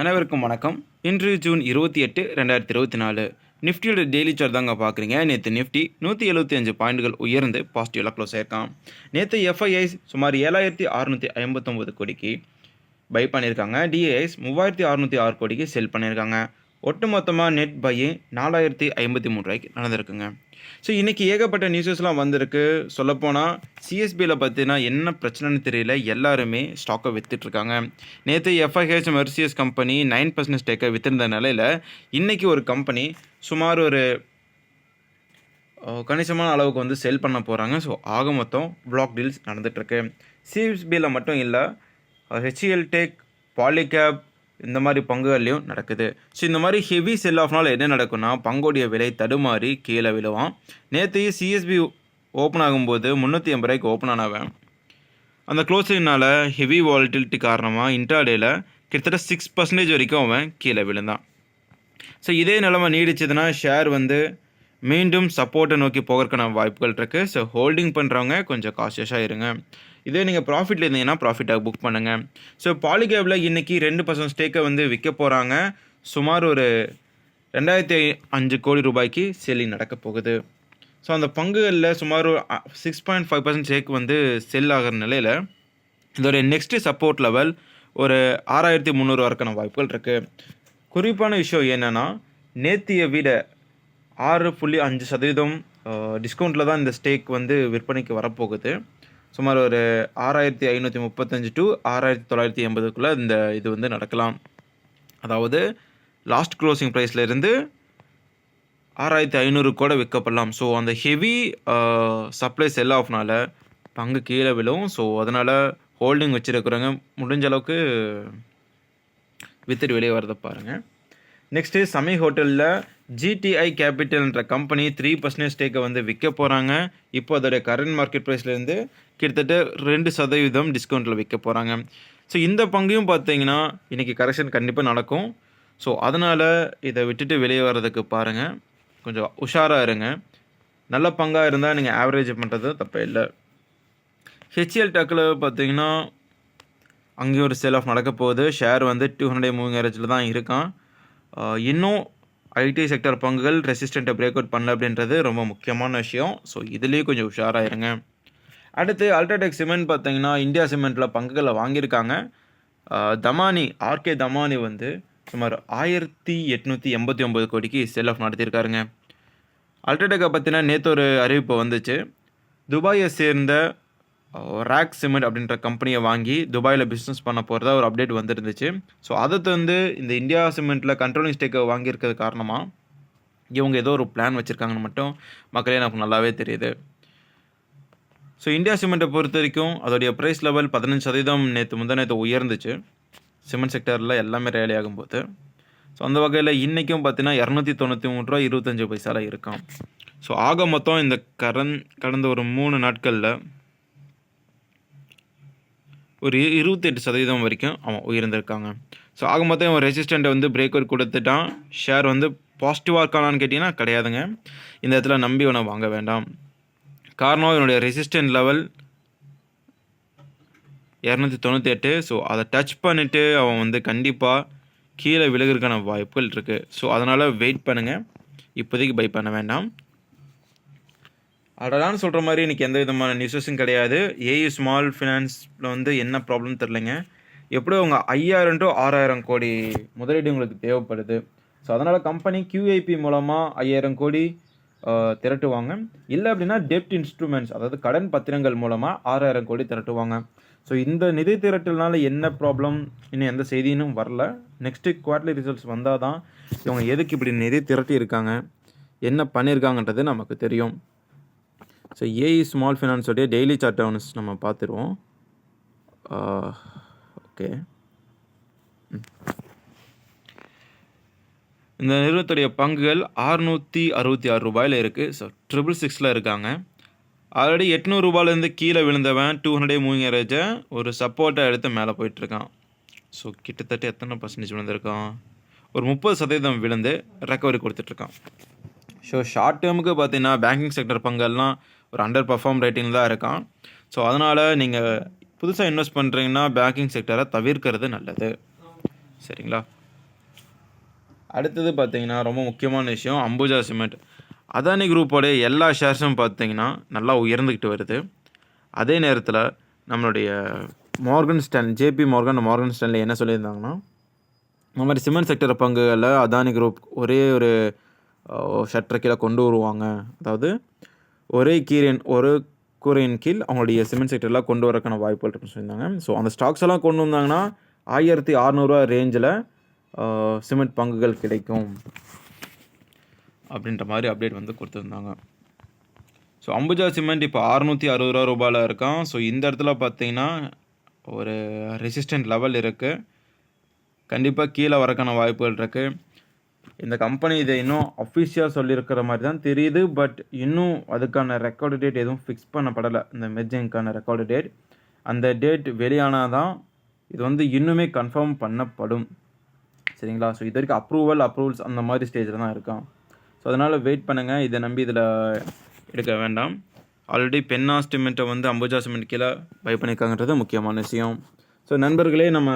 அனைவருக்கும் வணக்கம். இன்று ஜூன் இருபத்தி எட்டு ரெண்டாயிரத்தி இருபத்தி நாலு. நிஃப்டியோட டெய்லி சார்ட் தாங்க பார்க்குறீங்க நேற்று நிஃப்டி நூற்றி எழுபத்தி அஞ்சு பாயிண்ட்கள் உயர்ந்து பாசிட்டிவில் க்ளோஸ் ஆயிருக்கான் நேற்று எஃப்ஐஐஸ் சுமார் ஏழாயிரத்தி அறுநூற்றி ஐம்பத்தொம்பது கோடிக்கு பை பண்ணியிருக்காங்க. டிஏஐஸ் மூவாயிரத்தி அறுநூற்றி ஆறு கோடிக்கு செல் பண்ணியிருக்காங்க. ஒட்டுமொத்தமாக நெட் பையே நாலாயிரத்தி ஐம்பத்தி மூணு ரூபாய்க்கு நடந்திருக்குங்க. ஸோ இன்றைக்கி ஏகப்பட்ட நியூஸஸ்லாம் வந்திருக்கு. சொல்லப்போனால் சிஎஸ்பியில் பார்த்தீங்கன்னா என்ன பிரச்சனைன்னு தெரியல. எல்லாருமே ஸ்டாக்கை விற்றுட்ருக்காங்க நேற்று FIH Mauritius company nine percent ஸ்டேக்கை விற்றுருந்த நிலையில் இன்றைக்கி ஒரு கம்பெனி சுமார் ஒரு கணிசமான அளவுக்கு வந்து செல் பண்ண போகிறாங்க ஸோ ஆக மொத்தம் பிளாக் டீல்ஸ் நடந்துகிட்ருக்கு சிஎஸ்பியில் மட்டும் இல்லை ஹெச்இஎல் டெக் பாலிகேப் இந்த மாதிரி பங்குகள்லையும் நடக்குது. ஸோ இந்த மாதிரி ஹெவி செல் ஆஃப்னால என்ன நடக்கும்னா பங்கோடைய விலை தடுமாறி கீழே விழுவான். நேற்று சிஎஸ்பி ஓப்பன் ஆகும்போது முந்நூற்றி ஐம்பது ரூபாய்க்கு ஓப்பன் ஆனவன். அந்த க்ளோஸிங்னால் ஹெவி வாலிட்டிலிட்டி காரணமாக இன்ட்ராடேல கிட்டத்தட்ட சிக்ஸ் பர்சன்டேஜ் வரைக்கும் அவன் கீழே விழுந்தான். ஸோ இதே நிலமை நீடிச்சதுன்னா ஷேர் வந்து மீண்டும் சப்போர்ட்டை நோக்கி போகிறதுக்கான வாய்ப்புகள் இருக்குது ஸோ ஹோல்டிங் பண்ணுறவங்க கொஞ்சம் காஷியஸாக இருங்க. இதே நீங்கள் ப்ராஃபிட்டில் இருந்தீங்கன்னா ப்ராஃபிட்டாக புக் பண்ணுங்கள் ஸோ பாலிகேவில் இன்றைக்கி ரெண்டு பர்சன்ட் ஸ்டேக்கை வந்து விற்க போகிறாங்க சுமார் ஒரு ரெண்டாயிரத்தி அஞ்சு கோடி ரூபாய்க்கு செல்லிங் நடக்க போகுது. ஸோ அந்த பங்குகளில் சுமார் six point five percent stake வந்து செல் ஆகிற நிலையில் இதோடைய நெக்ஸ்ட்டு சப்போர்ட் லெவல் ஒரு ஆறாயிரத்தி முந்நூறு வரைக்கான வாய்ப்புகள் இருக்குது குறிப்பான விஷயம் என்னென்னா நேத்தியை விட ஆறு புள்ளி அஞ்சு சதவீதம் டிஸ்கவுண்ட்டில் தான் இந்த ஸ்டேக் வந்து விற்பனைக்கு வரப்போகுது. சுமார் ஒரு ஆறாயிரத்தி ஐநூற்றி முப்பத்தஞ்சு டு ஆறாயிரத்தி தொள்ளாயிரத்தி எண்பதுக்குள்ளே இந்த இது வந்து நடக்கலாம். அதாவது லாஸ்ட் க்ளோசிங் ப்ரைஸ்லேருந்து ஆறாயிரத்தி ஐநூறு கூட விற்கப்படலாம். ஸோ அந்த ஹெவி சப்ளை செல் ஆஃப்னால பங்கு கீழே விழும். ஸோ அதனால் ஹோல்டிங் வச்சுருக்கிறவங்க முடிஞ்ச அளவுக்கு வித்துட்டு வெளியே வரதை பாருங்கள் நெக்ஸ்ட்டு சமி ஹோட்டலில் ஜிடிஐ கேபிட்டல்ன்ற கம்பெனி த்ரீ பர்சன்டேஜ் ஸ்டேக்கை வந்து விற்க போகிறாங்க இப்போ அதோடைய கரண்ட் மார்க்கெட் ப்ரைஸ்லேருந்து கிட்டத்தட்ட ரெண்டு சதவீதம் டிஸ்கவுண்ட்டில் விற்க போகிறாங்க ஸோ இந்த பங்கையும் பார்த்தீங்கன்னா இன்றைக்கி கரெக்ஷன் கண்டிப்பாக நடக்கும். ஸோ அதனால் இதை விட்டுட்டு வெளியே வர்றதுக்கு பாருங்கள் கொஞ்சம் உஷாராக இருங்க. நல்ல பங்காக இருந்தால் நீங்கள் ஆவரேஜ் பண்ணுறது தப்பே இல்லை. ஹெச்எல் டக்கில் பார்த்தீங்கன்னா அங்கேயும் ஒரு சேல் ஆஃப் நடக்க போகுது. ஷேர் வந்து டூ ஹண்ட்ரட் மூவிங் ஏரேஜில் தான் இருக்கான். இன்னும் ஐடி செக்டர் பங்குகள் ரெசிஸ்டண்ட்டை பிரேக் அவுட் பண்ணல அப்படின்றது ரொம்ப முக்கியமான விஷயம். ஸோ இதுலேயும் கொஞ்சம் உஷாராயிருங்க. அடுத்து அல்ட்ராடெக் சிமெண்ட் பார்த்தீங்கன்னா இந்தியா சிமெண்ட்டில் பங்குகளை வாங்கியிருக்காங்க. தமானி ஆர்கே தமானி வந்து சுமார் ஆயிரத்தி எட்நூற்றி எண்பத்தி ஒம்பது கோடிக்கு செல் ஆஃப் நடத்தியிருக்காருங்க. அல்ட்ராடெக்கை பற்றின நேற்று ஒரு அறிவிப்பு வந்துச்சு. துபாயை சேர்ந்த ரேக் சிமெண்ட் அப்படின்ற கம்பெனியை வாங்கி துபாயில் பிஸ்னஸ் பண்ண போகிறதா ஒரு அப்டேட் வந்துருந்துச்சு. ஸோ அதை வந்து இந்த இந்தியா சிமெண்ட்டில் கண்ட்ரோலிங் ஸ்டேக்கை வாங்கியிருக்கிறது காரணமாக இவங்க ஏதோ ஒரு பிளான் வச்சுருக்காங்கன்னு மட்டும் மக்களே எனக்கு நல்லாவே தெரியுது. ஸோ இந்தியா சிமெண்ட்டை பொறுத்த வரைக்கும் அதோடைய ப்ரைஸ் லெவல் பதினஞ்சு சதவீதம் நேற்று முந்தா நேற்று உயர்ந்துச்சு. சிமெண்ட் செக்டரில் எல்லாமே ரேலி ஆகும்போது ஸோ அந்த வகையில் இன்றைக்கும் பார்த்தீங்கன்னா இரநூத்தி தொண்ணூற்றி மூணு ரூபா இருபத்தஞ்சு பைசாவில் இருக்கும். ஸோ ஆக மொத்தம் இந்த கரன் கடந்த ஒரு மூணு நாட்களில் ஒரு இ- இருபத்தெட்டு சதவீதம் வரைக்கும் அவன் உயர்ந்திருக்காங்க. ஸோ ஆக மொத்தம் இவன் ரெசிஸ்டண்ட்டை வந்து பிரேக் அவுட் கொடுத்துட்டான். ஷேர் வந்து பாசிட்டிவாக இருக்கானான்னு கேட்டிங்கன்னா கிடையாதுங்க. இந்த இடத்துல நம்பி இவனை வாங்க வேண்டாம். காரணம் இவனுடைய ரெசிஸ்டன்ட் லெவல் இரநூத்தி தொண்ணூற்றி எட்டு ஸோ அதை டச் பண்ணிவிட்டு அவன் வந்து கண்டிப்பாக கீழே விழுகிறதுக்கான வாய்ப்புகள் இருக்குது ஸோ அதனால் வெயிட் பண்ணுங்கள் இப்போதைக்கு பை பண்ண வேண்டாம். அடலான்னு சொல்கிற மாதிரி இன்றைக்கி எந்த விதமான நியூஸஸும் கிடையாது. ஏஇ ஸ்மால் ஃபினான்ஸில் வந்து என்ன ப்ராப்ளம் தெரிலங்க எப்படியும் உங்கள் ஐயாயிரம் டு ஆறாயிரம் கோடி முதலீடு உங்களுக்கு தேவைப்படுது. ஸோ அதனால் கம்பெனி கியூஐபி மூலமாக ஐயாயிரம் கோடி திரட்டுவாங்க. இல்லை அப்படின்னா டெப்ட் இன்ஸ்ட்ருமெண்ட்ஸ் அதாவது கடன் பத்திரங்கள் மூலமாக ஆறாயிரம் கோடி திரட்டுவாங்க. ஸோ இந்த நிதி திரட்டல்னால என்ன ப்ராப்ளம் இன்னும் எந்த செய்தியும் வரல. நெக்ஸ்ட்டு குவார்டர்லி ரிசல்ட்ஸ் வந்தால் தான் இவங்க எதுக்கு இப்படி நிதி திரட்டி இருக்காங்க என்ன பண்ணியிருக்காங்கன்றது நமக்கு தெரியும். ஸோ ஏஇ ஸ்மால் ஃபினான்ஸோடைய டெய்லி சார்ட் அவனஸ் நம்ம பார்த்துருவோம். ஓகே இந்த நிறுவனத்துடைய பங்குகள் ஆறுநூற்றி அறுபத்தி ஆறு ரூபாயில் இருக்குது ஸோ ட்ரிபிள் சிக்ஸில் இருக்காங்க. ஆல்ரெடி எட்நூறு ரூபாயிலேருந்து கீழே விழுந்தவன் டூ ஹண்ட்ரட் மூவிங் ஆவரேஜை ஒரு சப்போர்ட்டாக எடுத்து மேலே போயிட்டுருக்கான். ஸோ கிட்டத்தட்ட எத்தனை பர்சன்டேஜ் விழுந்திருக்கான்? ஒரு முப்பது சதவீதம் விழுந்து ரெக்கவரி கொடுத்துட்ருக்கான் ஸோ ஷார்ட் டேர்முக்கு பார்த்தீங்கன்னா பேங்கிங் செக்டர் பங்கெல்லாம் ஒரு அண்டர் பர்ஃபார்ம் ரேட்டிங் தான் இருக்கான். ஸோ அதனால் நீங்கள் புதுசாக இன்வெஸ்ட் பண்ணுறீங்கன்னா பேங்கிங் செக்டரை தவிர்க்கிறது நல்லது. சரிங்களா? அடுத்தது பார்த்தீங்கன்னா ரொம்ப முக்கியமான விஷயம் அம்புஜா சிமெண்ட். அதானி குரூப்போடைய எல்லா ஷேர்ஸும் பார்த்தீங்கன்னா நல்லா உயர்ந்துக்கிட்டு வருது. அதே நேரத்தில் நம்மளுடைய Morgan Stanley JP Morgan Morgan ஸ்டான்ல என்ன சொல்லியிருந்தாங்கன்னா இந்த மாதிரி சிமெண்ட் செக்டர் பங்குகளில் அதானி குரூப் ஒரே ஒரு ஷட்டர் கீழே கொண்டு வருவாங்க. அதாவது ஒரே கீரின் ஒரு கூரையின் கீழ் அவங்களுடைய சிமெண்ட் செக்டர்லாம் கொண்டு வரக்கான வாய்ப்புகள் இருக்குன்னு சொல்லியிருந்தாங்க. ஸோ அந்த ஸ்டாக்ஸ் எல்லாம் கொண்டு வந்தாங்கன்னா ஆயிரத்தி அறநூறுவா ரேஞ்சில் சிமெண்ட் பங்குகள் கிடைக்கும். அப்படின்ற மாதிரி அப்டேட் வந்து கொடுத்துருந்தாங்க. ஸோ அம்புஜா சிமெண்ட் இப்போ அறுநூற்றி அறுபது ரூபா ரூபாயில் இருக்கான். ஸோ இந்த இடத்துல பார்த்தீங்கன்னா ஒரு ரெசிஸ்டன்ட் லெவல் இருக்குது கண்டிப்பாக கீழே வரக்கான வாய்ப்புகள் இருக்குது இந்த கம்பெனி இதை இன்னும் அஃபிஷியாக சொல்லியிருக்கிற மாதிரி தான் தெரியுது பட் இன்னும் அதுக்கான ரெக்கார்டு டேட் எதுவும் ஃபிக்ஸ் பண்ணப்படலை. இந்த மெர்ஜிங்க்கான ரெக்கார்டு டேட் அந்த டேட் வெளியானால் தான் இது வந்து இன்னுமே கன்ஃபார்ம் பண்ணப்படும். சரிங்களா? ஸோ இது வரைக்கும் அப்ரூவல் அப்ரூவல்ஸ் அந்த மாதிரி ஸ்டேஜில் தான் இருக்கான். ஸோ அதனால் வெயிட் பண்ணுங்கள் இதை நம்பி இதில் எடுக்க வேண்டாம். ஆல்ரெடி பென்னா சிமெண்ட்டை வந்து அம்புஜா சிமெண்ட் கீழே பை பண்ணியிருக்காங்கன்றது முக்கியமான விஷயம். ஸோ நண்பர்களே நம்ம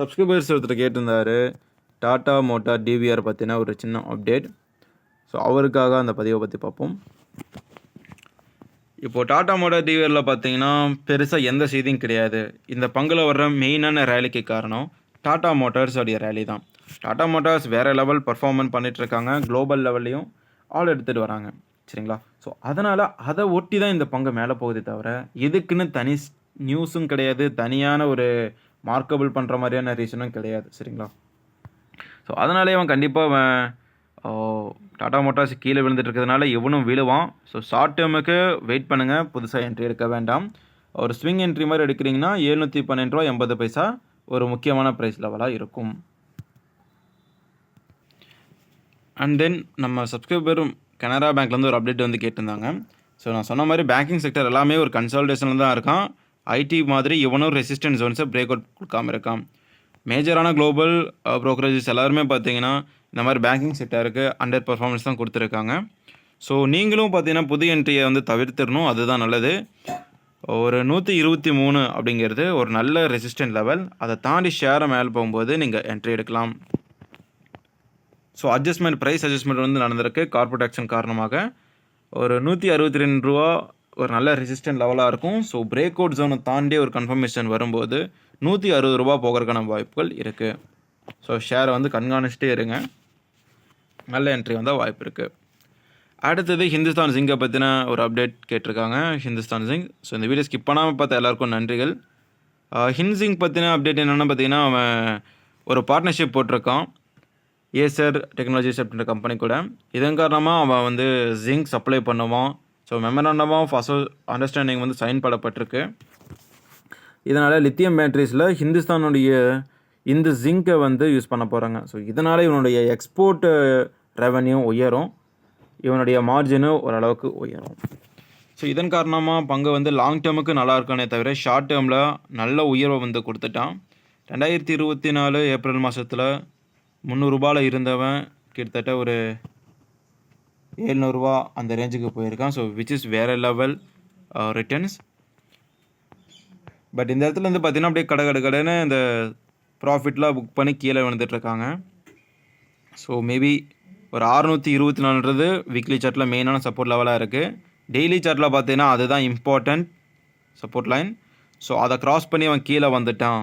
சப்ஸ்கிரைபர்ஸ் ஒருத்தர் கேட்டிருந்தாரு. டாட்டா மோட்டார் டிவிஆர் பற்றின ஒரு சின்ன அப்டேட் ஸோ அவருக்காக அந்த பதிவை பற்றி பார்ப்போம். இப்போது டாடா மோட்டார் டிவிஆரில் பார்த்தீங்கன்னா பெருசாக எந்த செய்தியும் கிடையாது. இந்த பங்கில் வர்ற மெயினான ரேலிக்கு காரணம் டாடா மோட்டார்ஸ் உடைய ரேலி தான். டாடா மோட்டார்ஸ் வேறு லெவல் பர்ஃபார்மன்ஸ் பண்ணிகிட்ருக்காங்க குளோபல் லெவல்லையும் ஆள் எடுத்துகிட்டு வராங்க. சரிங்களா? ஸோ அதனால் அதை ஒட்டி தான் இந்த பங்கு மேலே போகுதே தவிர எதுக்குன்னு தனி நியூஸும் கிடையாது. தனியான ஒரு மார்க்கபிள் பண்ணுற மாதிரியான ரீசனும் கிடையாது. சரிங்களா? ஸோ அதனாலே அவன் கண்டிப்பாக அவன் டாடா மோட்டார்ஸ் கீழே விழுந்துட்டு இருக்கிறதுனால இவனும் விழுவான். ஸோ ஷார்ட் டேர்முக்கு வெயிட் பண்ணுங்கள் புதுசாக என்ட்ரி எடுக்க வேண்டாம். ஒரு ஸ்விங் என்ட்ரி மாதிரி எடுக்கிறீங்கன்னா எழுநூற்றி பன்னெண்டு ரூபா எண்பது பைசா ஒரு முக்கியமான ப்ரைஸ் லெவலாக இருக்கும். அண்ட் தென் நம்ம சப்ஸ்கிரைபரும் கனரா பேங்க்லேருந்து ஒரு அப்டேட் வந்து கேட்டிருந்தாங்க. ஸோ நான் சொன்ன மாதிரி பேங்கிங் செக்டர் எல்லாமே ஒரு கன்சல்டேஷனில் தான் இருக்கான். ஐடி மாதிரி இவனும் ரெசிஸ்டன்ஸ் ஜோன்ஸை பிரேக் அவுட் கொடுக்காம இருக்கான். மேஜரான குளோபல் ப்ரோக்கரேஜஸ் uh, எல்லாருமே பார்த்தீங்கன்னா இந்த மாதிரி பேங்கிங் செக்டருக்கு அண்டர் பர்ஃபார்மன்ஸ் தான் கொடுத்துருக்காங்க. ஸோ நீங்களும் பார்த்தீங்கன்னா புது என்ட்ரியை வந்து தவிர்த்திடணும். அதுதான் நல்லது. ஒரு நூற்றி இருபத்தி மூணு அப்படிங்கிறது ஒரு நல்ல ரெசிஸ்டன்ட் லெவல் அதை தாண்டி ஷேரை மேலே போகும்போது நீங்கள் என்ட்ரி எடுக்கலாம். ஸோ அட்ஜஸ்ட்மெண்ட் ப்ரைஸ் அட்ஜஸ்ட்மெண்ட் வந்து நடந்திருக்கு. கார்பரேட் ஆக்ஷன் காரணமாக. ஒரு நூற்றி அறுபத்தி ரெண்டு ரூபா ஒரு நல்ல ரெசிஸ்டன்ட் லெவலாக இருக்கும். ஸோ பிரேக் அவுட் ஜோனை தாண்டி ஒரு கன்ஃபர்மேஷன் வரும்போது நூற்றி அறுபது ரூபா போகிறதுக்கான வாய்ப்புகள் இருக்குது ஸோ ஷேரை வந்து கண்காணிச்சிட்டே இருங்க. நல்ல என்ட்ரி வந்தால் வாய்ப்பு இருக்குது அடுத்தது ஹிந்துஸ்தான் சிங்கை பற்றின ஒரு அப்டேட் கேட்டிருக்காங்க. ஹிந்துஸ்தான் சிங் ஸோ இந்த வீடியோ ஸ்கிப் பண்ணாமல் பார்த்த எல்லாருக்கும் நன்றிகள். ஹிந்த் பற்றின அப்டேட் என்னென்னு பார்த்தீங்கன்னா அவன் ஒரு பார்ட்னர்ஷிப் போட்டிருக்கான். ஏசர் டெக்னாலஜிஸ் அப்படின்ற கம்பெனி கூட. இதன் காரணமாக அவன் வந்து ஜிங்க் சப்ளை பண்ணுவான். ஸோ மெமராண்டம் ஆஃப் அசோ அண்டர்ஸ்டாண்டிங் வந்து சைன் பண்ணப்பட்டிருக்கு இதனால் லித்தியம் பேட்டரிஸில் ஹிந்துஸ்தானுடைய இந்த ஜிங்கை வந்து யூஸ் பண்ண போகிறாங்க ஸோ இதனால் இவனுடைய எக்ஸ்போர்ட் ரெவன்யூ உயரும். இவனுடைய மார்ஜினும் ஓரளவுக்கு உயரும். ஸோ இதன் காரணமாக பங்கு வந்து லாங் டேர்முக்கு நல்லா இருக்கானே தவிர ஷார்ட் டேர்மில் நல்ல உயர்வை வந்து கொடுத்துட்டான். ரெண்டாயிரத்தி இருபத்தி நாலு ஏப்ரல் மாதத்தில் முந்நூறுரூபாவில் இருந்தவன் கிட்டத்தட்ட ஒரு ஏழ்நூறுபா அந்த ரேஞ்சுக்கு போயிருக்கான். ஸோ விச் இஸ் வேறு லெவல் ரிட்டர்ன்ஸ் பட் இந்த இடத்துல வந்து பார்த்திங்கன்னா அப்படியே கடை கடை கடைன்னு இந்த ப்ராஃபிட்லாம் புக் பண்ணி கீழே விழுந்துட்டுருக்காங்க. ஸோ மேபி ஒரு அறுநூற்றி இருபத்தி நாலுன்றது வீக்லி சார்ட்டில் மெயினான சப்போர்ட் லெவலாக இருக்குது டெய்லி சார்ட்டில் பார்த்தீங்கன்னா அதுதான் இம்பார்ட்டண்ட் சப்போர்ட் லைன் ஸோ அதை க்ராஸ் பண்ணி அவன் கீழே வந்துட்டான்.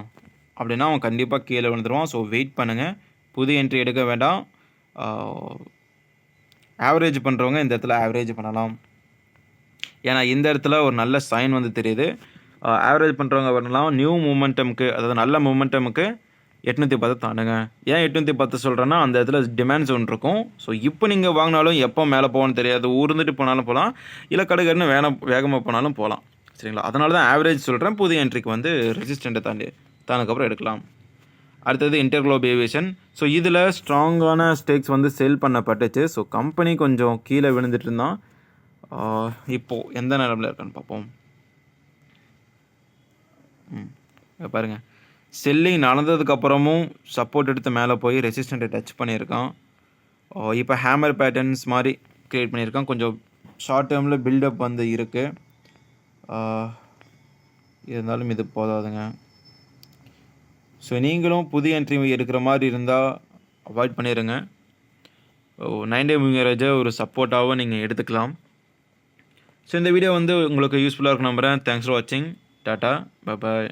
அப்படின்னா அவன் கண்டிப்பாக கீழே விழுந்துருவான். ஸோ வெயிட் பண்ணுங்கள் புது என்ட்ரி எடுக்க வேண்டாம். Uh, ஆவரேஜ் பண்ணுறவங்க இந்த இடத்துல ஆவரேஜ் பண்ணலாம். ஏன்னா இந்த இடத்துல ஒரு நல்ல சைன் வந்து தெரியுது. ஆவரேஜ் பண்ணுறவங்க வரலாம். நியூ மூமெண்டமுக்கு அதாவது நல்ல மூமெண்டமுக்கு எட்நூற்றி பத்து தாண்டுங்க. ஏன் எட்நூற்றி பத்து சொல்கிறேன்னா அந்த இடத்துல டிமாண்ட் ஜோன் இருக்கும். ஸோ இப்போ நீங்கள் வாங்கினாலும் எப்போ மேலே போகணும்னு தெரியாது. ஊர்ந்துட்டு போனாலும் போகலாம். இல்லை கடுகடுன்னு வேண வேகமாக போனாலும் போகலாம். சரிங்களா? அதனால தான் ஆவரேஜ் சொல்கிறேன் புதிய என்ட்ரிக்கு வந்து ரெசிஸ்டண்ட்டை தாண்டி தானதுக்கப்புறம் எடுக்கலாம். அடுத்தது இன்டர்குளோப் ஏவியேஷன் ஸோ இதில் ஸ்ட்ராங்கான ஸ்டேக்ஸ் வந்து சேல் பண்ணப்பட்டுச்சு. ஸோ கம்பெனி கொஞ்சம் கீழே விழுந்துட்டு இருந்தான் இப்போது எந்த நிலமில் இருக்கான்னு பார்ப்போம். ம் பாருங்கள் செல்லிங் நடந்ததுக்கப்புறமும் சப்போர்ட் எடுத்து மேலே போய் ரெசிஸ்டண்ட்டை டச் பண்ணியிருக்கான். இப்போ ஹேமர் பேட்டர்ன்ஸ் மாதிரி க்ரியேட் பண்ணியிருக்கான். கொஞ்சம் ஷார்ட் டேர்மில் பில்டப் வந்து இருக்குது இருந்தாலும் இது போதாதுங்க. ஸோ நீங்களும் புதிய என்ட்ரி எடுக்கிற மாதிரி இருந்தால் அவாய்ட் பண்ணிடுங்க நைன் டே மூவியரேஜை ஒரு சப்போர்ட்டாகவும் நீங்கள் எடுத்துக்கலாம். ஸோ இந்த வீடியோ வந்து உங்களுக்கு யூஸ்ஃபுல்லாக இருக்கும் நம்புகிறேன் தேங்க்ஸ் ஃபார் வாட்சிங் டாட்டா பாய்